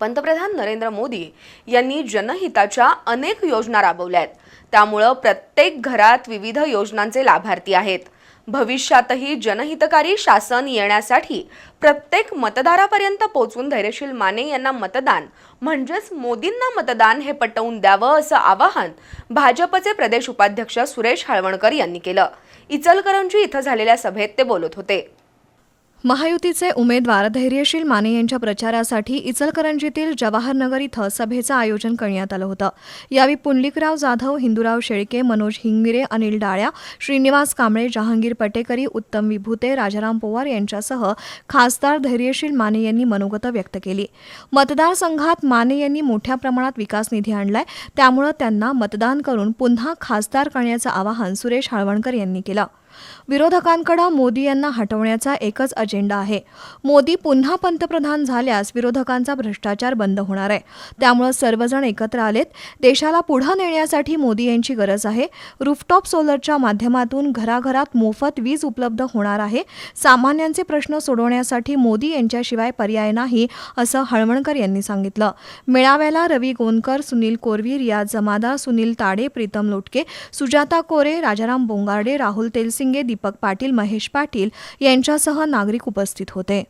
पंतप्रधान नरेंद्र मोदी यांनी जनहिताच्या अनेक योजना राबवल्या आहेत त्यामुळं प्रत्येक घरात विविध योजनांचे लाभार्थी आहेत. भविष्यातही जनहितकारी शासन येण्यासाठी प्रत्येक मतदारापर्यंत पोहोचून धैर्यशील माने यांना मतदान म्हणजेच मोदींना मतदान हे पटवून द्यावं असं आवाहन भाजपचे प्रदेश उपाध्यक्ष सुरेश हळवणकर यांनी केलं. इचलकरंजी इथं झालेल्या सभेत ते बोलत होते. महायुतीचे उमेदवार धैर्यशील माने यांच्या प्रचारासाठी इचलकरंजीतील जवाहरनगर इथं सभेचं आयोजन करण्यात आलं होतं. यावेळी पुंडलिकराव जाधव हिंदूराव शेळके मनोज हिंगमिरे अनिल डाळ्या श्रीनिवास कांबळे जहांगीर पटेकरी उत्तम विभूते राजाराम पवार यांच्यासह खासदार धैर्यशील माने यांनी मनोगत व्यक्त केली. मतदारसंघात माने यांनी मोठ्या प्रमाणात विकास निधी आणलाय. त्यामुळं त्यांना मतदान करून पुन्हा खासदार करण्याचं आवाहन सुरेश हळवणकर यांनी केलं. विरोधकांकडे मोदी यांना हटवण्याचा एकच अजेंडा आहे. मोदी पुन्हा पंतप्रधान झाल्यास विरोधकांचा भ्रष्टाचार बंद होणार आहे. त्यामुळे सर्वजण एकत्र आलेत. देशाला पुढे नेण्यासाठी मोदी यांची गरज आहे. रूफटॉप सोलरच्या माध्यमातून घराघरात मोफत वीज उपलब्ध होणार आहे. सामान्यांचे प्रश्न सोडवण्यासाठी मोदी यांच्याशिवाय पर्याय नाही असं हळवणकर यांनी सांगितलं. मेळाव्याला रवी गोनकर सुनील कोरवी रियाज जमादार सुनील ताडे प्रीतम लोटके सुजाता कोरे राजाराम बोंगार्डे राहुल तेलसिंग दीपक पाटील महेश पाटील यांच्यासह नागरिक उपस्थित होते.